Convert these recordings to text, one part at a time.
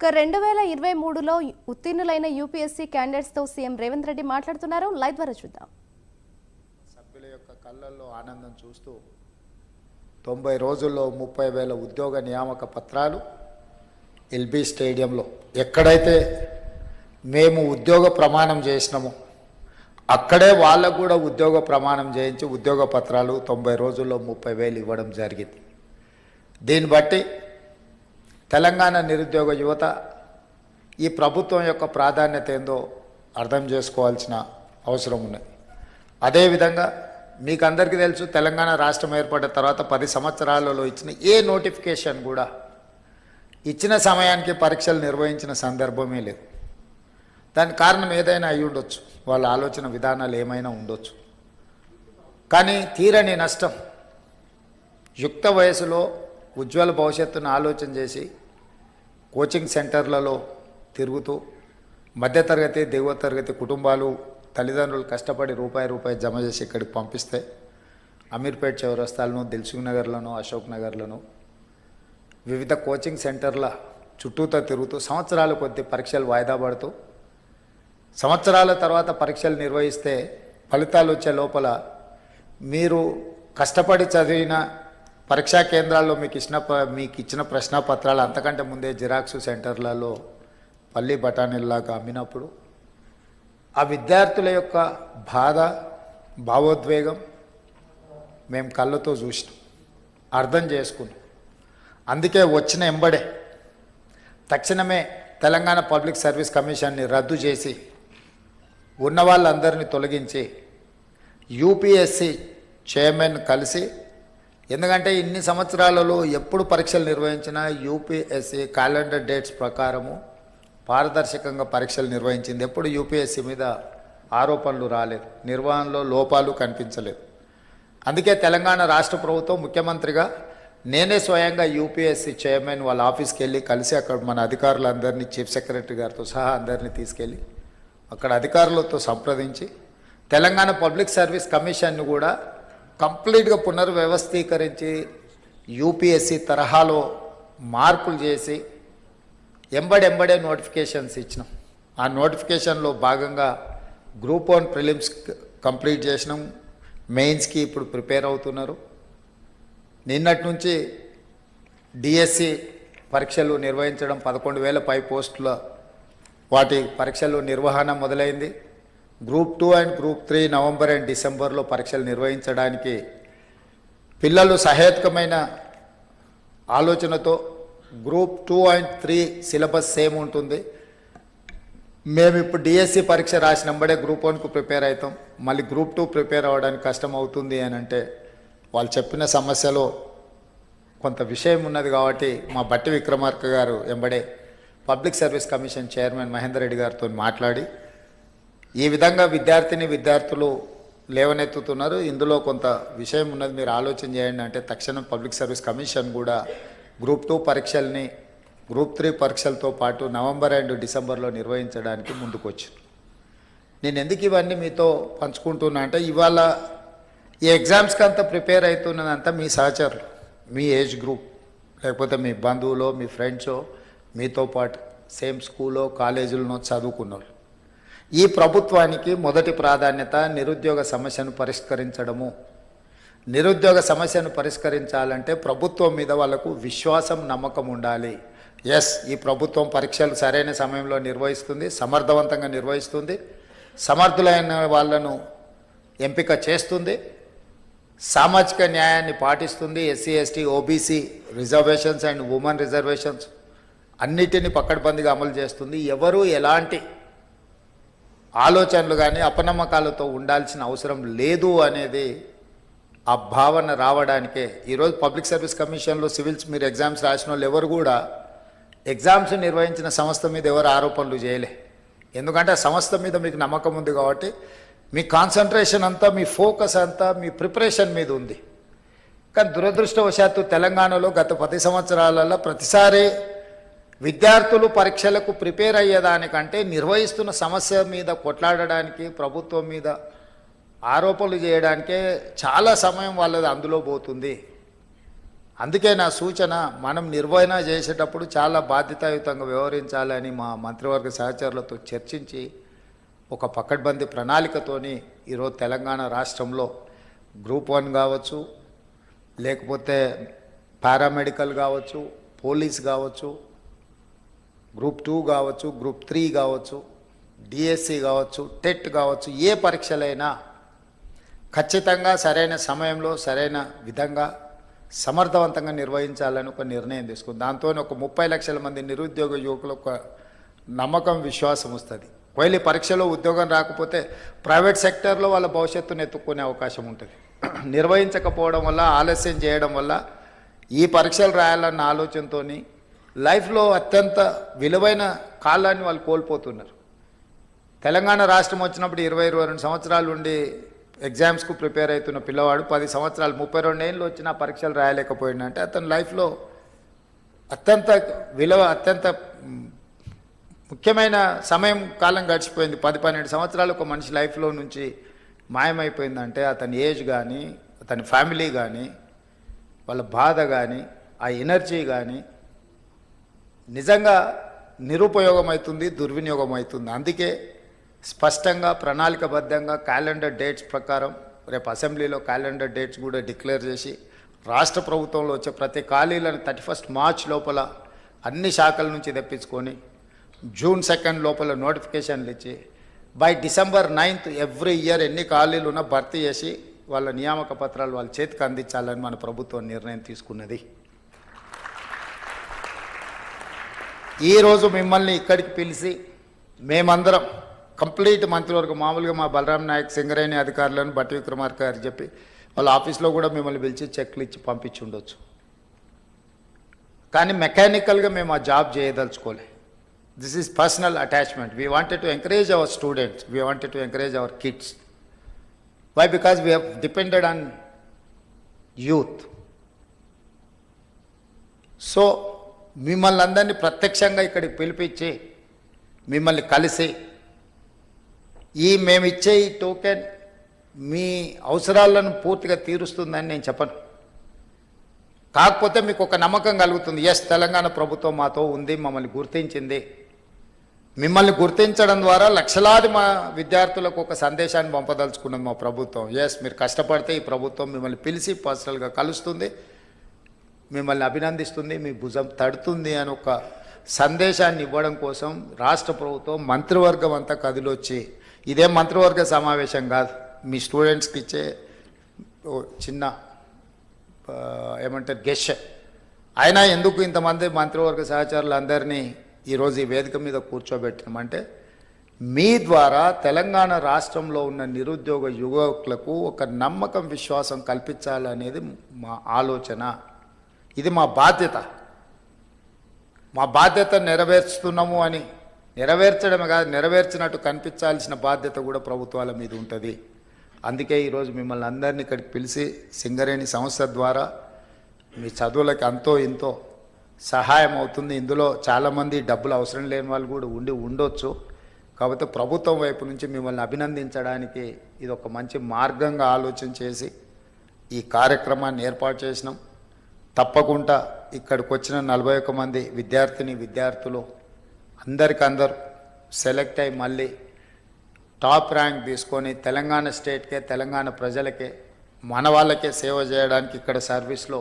ఇక రెండు వేల ఇరవై మూడులో ఉత్తీర్ణులైన యూపీఎస్సీ క్యాండిడేట్స్తో సీఎం రేవంత్ రెడ్డి మాట్లాడుతున్నారు. లైవ్ ద్వారా చూద్దాం. సభ్యుల యొక్క కళ్ళల్లో ఆనందం చూస్తూ తొంభై రోజుల్లో ముప్పై వేల ఉద్యోగ నియామక పత్రాలు ఎల్బీ స్టేడియంలో ఎక్కడైతే మేము ఉద్యోగ ప్రమాణం చేసినామో అక్కడే వాళ్ళకు కూడా ఉద్యోగ ప్రమాణం చేయించి ఉద్యోగ పత్రాలు తొంభై రోజుల్లో ముప్పై వేలు ఇవ్వడం జరిగింది. దీన్ని బట్టి తెలంగాణ నిరుద్యోగ యువత ఈ ప్రభుత్వం యొక్క ప్రాధాన్యత ఏందో అర్థం చేసుకోవాల్సిన అవసరం ఉన్నది. అదేవిధంగా మీకు అందరికీ తెలుసు తెలంగాణ రాష్ట్రం ఏర్పడిన తర్వాత పది సంవత్సరాలలో ఇచ్చిన ఏ నోటిఫికేషన్ కూడా ఇచ్చిన సమయానికి పరీక్షలు నిర్వహించిన సందర్భమే లేదు. దానికి కారణం ఏదైనా అయి ఉండొచ్చు. వాళ్ళ ఆలోచన విధానాలు ఏమైనా ఉండొచ్చు. కానీ తీరని నష్టం యుక్త వయసులో ఉజ్వల భవిష్యత్తును ఆలోచన చేసి కోచింగ్ సెంటర్లలో తిరుగుతూ మధ్యతరగతి దిగువ తరగతి కుటుంబాలు తల్లిదండ్రులు కష్టపడి రూపాయి రూపాయి జమ చేసి ఇక్కడికి పంపిస్తే అమీర్పేట్ చౌరస్తాలను దిల్సుఖ్ నగర్లను అశోక్ నగర్లను వివిధ కోచింగ్ సెంటర్ల చుట్టూతో తిరుగుతూ సంవత్సరాల కొద్ది పరీక్షలు వాయిదా పడుతూ సంవత్సరాల తర్వాత పరీక్షలు నిర్వహిస్తే ఫలితాలు వచ్చే లోపల మీరు కష్టపడి చదివిన పరీక్షా కేంద్రాల్లో మీకు ఇచ్చిన ప- మీకు ఇచ్చిన ప్రశ్నపత్రాలు అంతకంటే ముందే జిరాక్స్ సెంటర్లలో పల్లి బఠానీల్లాగా అమ్మినప్పుడు ఆ విద్యార్థుల యొక్క బాధ భావోద్వేగం మేము కళ్ళతో చూసినాం. అర్థం చేసుకున్నాం. అందుకే వచ్చిన ఎంబడే తక్షణమే తెలంగాణ పబ్లిక్ సర్వీస్ కమిషన్ని రద్దు చేసి ఉన్న వాళ్ళందరినీ తొలగించి యూపీఎస్సి చైర్మన్ కలిసి ఎందుకంటే ఇన్ని సంవత్సరాలలో ఎప్పుడు పరీక్షలు నిర్వహించినా యూపీఎస్సీ క్యాలెండర్ డేట్స్ ప్రకారము పారదర్శకంగా పరీక్షలు నిర్వహించింది. ఎప్పుడు యూపీఎస్సీ మీద ఆరోపణలు రాలేదు. నిర్వహణలో లోపాలు కనిపించలేదు. అందుకే తెలంగాణ రాష్ట్ర ప్రభుత్వం ముఖ్యమంత్రిగా నేనే స్వయంగా యూపీఎస్సీ చైర్మన్ వాళ్ళ ఆఫీస్కి వెళ్ళి కలిసి అక్కడ మన అధికారులందరినీ చీఫ్ సెక్రటరీ గారితో సహా అందరినీ తీసుకెళ్ళి అక్కడ అధికారులతో సంప్రదించి తెలంగాణ పబ్లిక్ సర్వీస్ కమిషన్ను కూడా కంప్లీట్గా పునర్వ్యవస్థీకరించి యూపీఎస్సీ తరహాలో మార్పులు చేసి ఎంబడెంబడే నోటిఫికేషన్స్ ఇచ్చినాం. ఆ నోటిఫికేషన్లో భాగంగా గ్రూప్ వన్ ప్రిలిమ్స్ కంప్లీట్ చేసినాం. మెయిన్స్కి ఇప్పుడు ప్రిపేర్ అవుతున్నారు. నిన్నటి నుంచి డిఎస్సి పరీక్షలు నిర్వహించడం పదకొండు వేల పై పోస్టుల వాటి పరీక్షలు నిర్వహణ మొదలైంది. Group two and group three November and డిసెంబర్లో పరీక్షలు నిర్వహించడానికి పిల్లలు సహేతుకమైన ఆలోచనతో group two and three syllabus same ఉంటుంది. మేము ఇప్పుడు డిఎస్సి పరీక్ష రాసినంబడే గ్రూప్ వన్కు ప్రిపేర్ అవుతాం. మళ్ళీ గ్రూప్ టూ ప్రిపేర్ అవ్వడానికి కష్టం అవుతుంది అని అంటే వాళ్ళు చెప్పిన సమస్యలో కొంత విషయం ఉన్నది కాబట్టి మా బట్టి విక్రమార్క గారు ఎంబడే public service commission chairman Mahender Reddy గారితో మాట్లాడి ఈ విధంగా విద్యార్థిని విద్యార్థులు లేవనెత్తుతున్నారు. ఇందులో కొంత విషయం ఉన్నది మీరు ఆలోచన చేయండి. అంటే తక్షణం పబ్లిక్ సర్వీస్ కమిషన్ కూడా గ్రూప్ టూ పరీక్షల్ని గ్రూప్ త్రీ పరీక్షలతో పాటు నవంబర్ అండ్ డిసెంబర్లో నిర్వహించడానికి ముందుకొచ్చింది నేను ఎందుకు ఇవన్నీ మీతో పంచుకుంటున్నా అంటే ఇవాళ ఈ ఎగ్జామ్స్కి అంతా ప్రిపేర్ అవుతున్నదంతా మీ సహచరులు మీ ఏజ్ గ్రూప్ లేకపోతే మీ బంధువులో మీ ఫ్రెండ్సో మీతో పాటు సేమ్ స్కూలో కాలేజీలోనో చదువుకున్న వాళ్ళు ఈ ప్రభుత్వానికి మొదటి ప్రాధాన్యత నిరుద్యోగ సమస్యను పరిష్కరించడము. నిరుద్యోగ సమస్యను పరిష్కరించాలంటే ప్రభుత్వం మీద వాళ్ళకు విశ్వాసం నమ్మకం ఉండాలి. ఎస్ ఈ ప్రభుత్వం పరీక్షలు సరైన సమయంలో నిర్వహిస్తుంది సమర్థవంతంగా నిర్వహిస్తుంది. సమర్థులైన వాళ్ళను ఎంపిక చేస్తుంది. సామాజిక న్యాయాన్ని పాటిస్తుంది SC ST OBC reservations and women reservations అన్నిటిని పక్కడబందిగా అమలు చేస్తుంది. ఎవరు ఎలాంటి ఆలోచనలు కానీ అపనమ్మకాలతో ఉండాల్సిన అవసరం లేదు అనేది ఆ భావన రావడానికే. ఈరోజు పబ్లిక్ సర్వీస్ కమిషన్లో సివిల్స్ మీరు ఎగ్జామ్స్ రాసిన వాళ్ళు ఎవరు కూడా ఎగ్జామ్స్ నిర్వహించిన సంస్థ మీద ఎవరు ఆరోపణలు చేయలే. ఎందుకంటే ఆ సంస్థ మీద మీకు నమ్మకం ఉంది కాబట్టి మీ కాన్సన్ట్రేషన్ అంతా మీ ఫోకస్ అంతా మీ ప్రిపరేషన్ మీద ఉంది. కానీ దురదృష్టవశాత్తు తెలంగాణలో గత పది సంవత్సరాలలో ప్రతిసారి విద్యార్థులు పరీక్షలకు ప్రిపేర్ అయ్యేదానికంటే నిర్వహిస్తున్న సమస్య మీద కొట్లాడడానికి ప్రభుత్వం మీద ఆరోపణలు చేయడానికే చాలా సమయం వాళ్ళది అందులో పోతుంది. అందుకే నా సూచన మనం నిర్వహణ చేసేటప్పుడు చాలా బాధ్యతాయుతంగా వ్యవహరించాలని మా మంత్రివర్గ సహచరులతో చర్చించి ఒక పకడ్బందీ ప్రణాళికతోని ఈరోజు తెలంగాణ రాష్ట్రంలో గ్రూప్ వన్ కావచ్చు లేకపోతే పారామెడికల్ కావచ్చు పోలీస్ కావచ్చు గ్రూప్ టూ కావచ్చు గ్రూప్ త్రీ కావచ్చు డిఎస్సి కావచ్చు టెట్ కావచ్చు ఏ పరీక్షలైనా ఖచ్చితంగా సరైన సమయంలో సరైన విధంగా సమర్థవంతంగా నిర్వహించాలని ఒక నిర్ణయం తీసుకుంది. దాంతో ఒక ముప్పై లక్షల మంది నిరుద్యోగ యువకులకు ఒక నమ్మకం విశ్వాసం వస్తుంది. ఒకవేళ పరీక్షలో ఉద్యోగం రాకపోతే ప్రైవేట్ సెక్టర్లో వాళ్ళ భవిష్యత్తును ఎత్తుక్కునే అవకాశం ఉంటుంది. నిర్వహించకపోవడం వల్ల ఆలస్యం చేయడం వల్ల ఈ పరీక్షలు రాయాలన్న ఆలోచనతోని లైఫ్లో అత్యంత విలువైన కాలాన్ని వాళ్ళు కోల్పోతున్నారు. తెలంగాణ రాష్ట్రం వచ్చినప్పుడు ఇరవై ఇరవై రెండు సంవత్సరాలు ఉండి ఎగ్జామ్స్కు ప్రిపేర్ అవుతున్న పిల్లవాడు పది సంవత్సరాలు ముప్పై రెండు ఏళ్ళు వచ్చినా పరీక్షలు రాయలేకపోయిందంటే అతని లైఫ్లో అత్యంత విలువ అత్యంత ముఖ్యమైన సమయం కాలం గడిచిపోయింది. పది పన్నెండు సంవత్సరాలు ఒక మనిషి లైఫ్లో నుంచి మాయమైపోయిందంటే అతని ఏజ్ కానీ అతని ఫ్యామిలీ కానీ వాళ్ళ బాధ కానీ ఆ ఎనర్జీ కానీ నిజంగా నిరుపయోగం అవుతుంది దుర్వినియోగం అవుతుంది అందుకే స్పష్టంగా ప్రణాళికబద్ధంగా క్యాలెండర్ డేట్స్ ప్రకారం రేపు అసెంబ్లీలో క్యాలెండర్ డేట్స్ కూడా డిక్లేర్ చేసి రాష్ట్ర ప్రభుత్వంలో వచ్చే ప్రతి ఖాళీలను థర్టీ ఫస్ట్ మార్చ్ లోపల అన్ని శాఖల నుంచి తెప్పించుకొని జూన్ సెకండ్ లోపల నోటిఫికేషన్లు ఇచ్చి by December ninth every year ఎన్ని ఖాళీలు ఉన్నా భర్తీ చేసి వాళ్ళ నియామక పత్రాలు వాళ్ళ చేతికి అందించాలని మన ప్రభుత్వం నిర్ణయం తీసుకున్నది. ఈరోజు మిమ్మల్ని ఇక్కడికి పిలిచి మేమందరం కంప్లీట్ మంత్రివర్గం మామూలుగా మా బలరాం నాయక్ సింగరేణి అధికారులను బట్టి విక్రమార్క గారు చెప్పి వాళ్ళ ఆఫీస్లో కూడా మిమ్మల్ని పిలిచి చెక్లు ఇచ్చి పంపించి ఉండొచ్చు. కానీ మెకానికల్గా మేము ఆ job చేయదలుచుకోలే. This is personal attachment we wanted to encourage our students we wanted to encourage our kids why because we have depended on youth so మిమ్మల్ని అందరినీ ప్రత్యక్షంగా ఇక్కడికి పిలిపించి మిమ్మల్ని కలిసి ఈ మేము ఇచ్చే ఈ టోకెన్ మీ అవసరాలను పూర్తిగా తీరుస్తుందని నేను చెప్పను. కాకపోతే మీకు ఒక నమ్మకం కలుగుతుంది. ఎస్ తెలంగాణ ప్రభుత్వం మాతో ఉంది మమ్మల్ని గుర్తించింది. మిమ్మల్ని గుర్తించడం ద్వారా లక్షలాది మా విద్యార్థులకు ఒక సందేశాన్ని పంపదలుచుకున్నది మా ప్రభుత్వం. ఎస్ మీరు కష్టపడితే ఈ ప్రభుత్వం మిమ్మల్ని పిలిచి పర్సనల్గా కలుస్తుంది. మిమ్మల్ని అభినందిస్తుంది మీ భుజం తడుతుంది అని ఒక సందేశాన్ని ఇవ్వడం కోసం రాష్ట్ర ప్రభుత్వం మంత్రివర్గం అంతా కదిలొచ్చి ఇదే మంత్రివర్గ సమావేశం కాదు మీ స్టూడెంట్స్కి ఇచ్చే ఓ చిన్న ఏమంటారు గెష్. అయినా ఎందుకు ఇంతమంది మంత్రివర్గ సహచరులందరినీ ఈరోజు ఈ వేదిక మీద కూర్చోబెట్టినామంటే మీ ద్వారా తెలంగాణ రాష్ట్రంలో ఉన్న నిరుద్యోగ యువకులకు ఒక నమ్మకం విశ్వాసం కల్పించాలనేది మా ఆలోచన. ఇది మా బాధ్యత. మా బాధ్యత నెరవేర్చుతున్నాము అని నెరవేర్చడమే కాదు నెరవేర్చినట్టు కనిపించాల్సిన బాధ్యత కూడా ప్రభుత్వాల మీద ఉంటుంది. అందుకే ఈరోజు మిమ్మల్ని అందరినీ ఇక్కడికి పిలిచి సింగరేణి సంస్థ ద్వారా మీ చదువులకు అంతో ఇంతో సహాయం అవుతుంది. ఇందులో చాలామంది డబ్బులు అవసరం లేని వాళ్ళు కూడా ఉండి ఉండొచ్చు. కాకపోతే ప్రభుత్వం వైపు నుంచి మిమ్మల్ని అభినందించడానికి ఇది ఒక మంచి మార్గంగా ఆలోచన చేసి ఈ కార్యక్రమాన్ని ఏర్పాటు చేసినాం. తప్పకుండా ఇక్కడికి వచ్చిన నలభై ఒక్క మంది విద్యార్థిని విద్యార్థులు అందరికందరూ సెలెక్ట్ అయి మళ్ళీ టాప్ ర్యాంక్ తీసుకొని తెలంగాణ స్టేట్కే తెలంగాణ ప్రజలకే మన వాళ్ళకే సేవ చేయడానికి ఇక్కడ సర్వీస్లో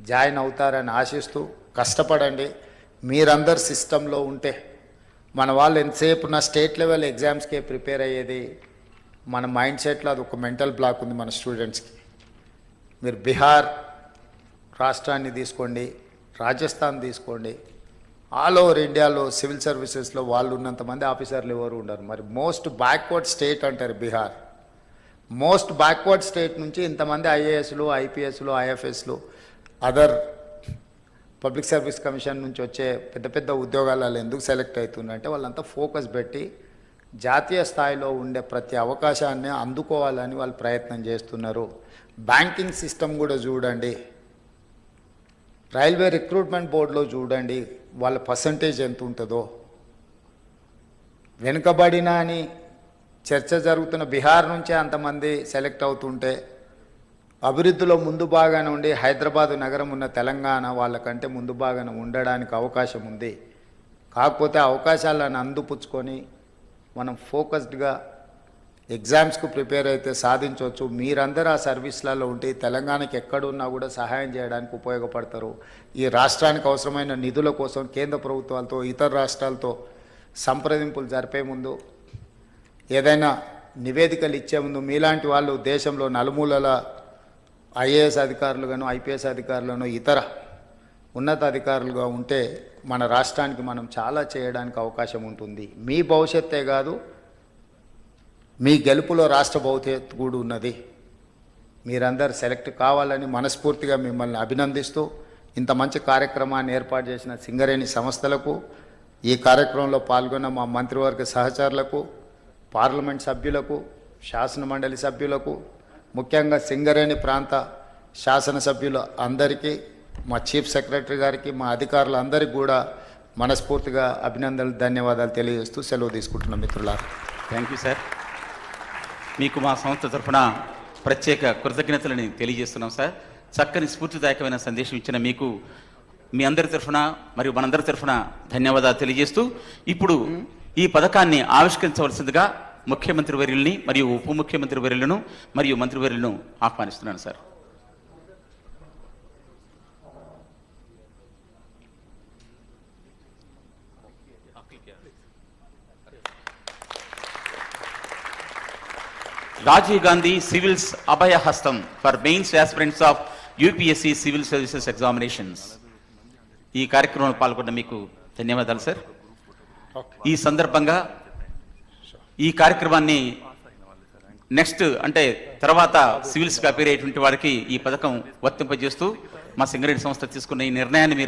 జాయిన్ అవుతారని ఆశిస్తూ కష్టపడండి. మీరందరు సిస్టంలో ఉంటే మన వాళ్ళు ఎంతసేపు నా స్టేట్ లెవెల్ ఎగ్జామ్స్కే ప్రిపేర్ అయ్యేది? మన మైండ్ సెట్లో అది ఒక మెంటల్ బ్లాక్ ఉంది మన స్టూడెంట్స్కి. మీరు బీహార్ రాష్ట్రాన్ని తీసుకోండి రాజస్థాన్ తీసుకోండి. ఆల్ ఓవర్ ఇండియాలో సివిల్ సర్వీసెస్లో వాళ్ళు ఉన్నంత మంది ఆఫీసర్లు ఎవరు ఉండరు. మరి మోస్ట్ బ్యాక్వర్డ్ స్టేట్ అంటారు బీహార్. మోస్ట్ బ్యాక్వర్డ్ స్టేట్ నుంచి ఇంతమంది ఐఏఎస్లు ఐపీఎస్లు ఐఎఫ్ఎస్లు అదర్ పబ్లిక్ సర్వీస్ కమిషన్ నుంచి వచ్చే పెద్ద పెద్ద ఉద్యోగాలు వాళ్ళు ఎందుకు సెలెక్ట్ అవుతుందంటే వాళ్ళంతా ఫోకస్ పెట్టి జాతీయ స్థాయిలో ఉండే ప్రతి అవకాశాన్ని అందుకోవాలని వాళ్ళు ప్రయత్నం చేస్తున్నారు. బ్యాంకింగ్ సిస్టమ్ కూడా చూడండి. రైల్వే రిక్రూట్మెంట్ బోర్డులో చూడండి వాళ్ళ పర్సంటేజ్ ఎంత ఉంటుందో. వెనుకబడిన అని చర్చ జరుగుతున్న బీహార్ నుంచే అంతమంది సెలెక్ట్ అవుతుంటే అభివృద్ధిలో ముందు భాగాన ఉండి హైదరాబాద్ నగరం ఉన్న తెలంగాణ వాళ్ళకంటే ముందు భాగాన ఉండడానికి అవకాశం ఉంది. కాకపోతే అవకాశాలను అందిపుచ్చుకొని మనం ఫోకస్డ్గా ఎగ్జామ్స్కు ప్రిపేర్ అయితే సాధించవచ్చు. మీరందరూ ఆ సర్వీస్లలో ఉంటే తెలంగాణకి ఎక్కడున్నా కూడా సహాయం చేయడానికి ఉపయోగపడతారు. ఈ రాష్ట్రానికి అవసరమైన నిధుల కోసం కేంద్ర ప్రభుత్వాలతో ఇతర రాష్ట్రాలతో సంప్రదింపులు జరిపే ముందు ఏదైనా నివేదికలు ఇచ్చే ముందు మీలాంటి వాళ్ళు దేశంలో నలుమూలల ఐఏఎస్ అధికారులుగాను ఐపీఎస్ అధికారులను ఇతర ఉన్నత అధికారులుగా ఉంటే మన రాష్ట్రానికి మనం చాలా చేయడానికి అవకాశం ఉంటుంది. మీ భవిష్యత్తే కాదు మీ గెలుపులో రాష్ట్ర భవిష్యత్తు కూడా ఉన్నది. మీరందరు సెలెక్ట్ కావాలని మనస్ఫూర్తిగా మిమ్మల్ని అభినందిస్తూ ఇంత మంచి కార్యక్రమాన్ని ఏర్పాటు చేసిన సింగరేణి సంస్థలకు ఈ కార్యక్రమంలో పాల్గొన్న మా మంత్రివర్గ సహచరులకు పార్లమెంట్ సభ్యులకు శాసన మండలి సభ్యులకు ముఖ్యంగా సింగరేణి ప్రాంత శాసనసభ్యులు అందరికీ మా చీఫ్ సెక్రటరీ గారికి మా అధికారులందరికీ కూడా మనస్ఫూర్తిగా అభినందనలు ధన్యవాదాలు తెలియజేస్తూ సెలవు తీసుకుంటున్నాం మిత్రులారా. Thank you sir. మీకు మా సంస్థ తరఫున ప్రత్యేక కృతజ్ఞతలని తెలియజేస్తున్నాం సార్. చక్కని స్ఫూర్తిదాయకమైన సందేశం ఇచ్చిన మీకు మీ అందరి తరఫున మరియు మనందరి తరఫున ధన్యవాదాలు తెలియజేస్తూ ఇప్పుడు ఈ పథకాన్ని ఆవిష్కరించవలసిందిగా ముఖ్యమంత్రి వర్యుల్ని మరియు ఉప ముఖ్యమంత్రి వర్యులను మరియు మంత్రివర్యులను ఆహ్వానిస్తున్నాను sir. Rajiv Gandhi civils Abhaya Hastham for mains aspirants of UPSC civil services examinations. ఈ కార్యక్రమంలో పాల్గొన్న మీకు ధన్యవాదాలు సార్. ఈ సందర్భంగా ఈ కార్యక్రమాన్ని నెక్స్ట్ అంటే తర్వాత సివిల్స్గా అపేర్ అయ్యేటువంటి వారికి ఈ పథకం వర్తింపజేస్తూ మా సింగరేణి సంస్థ తీసుకున్న ఈ నిర్ణయాన్ని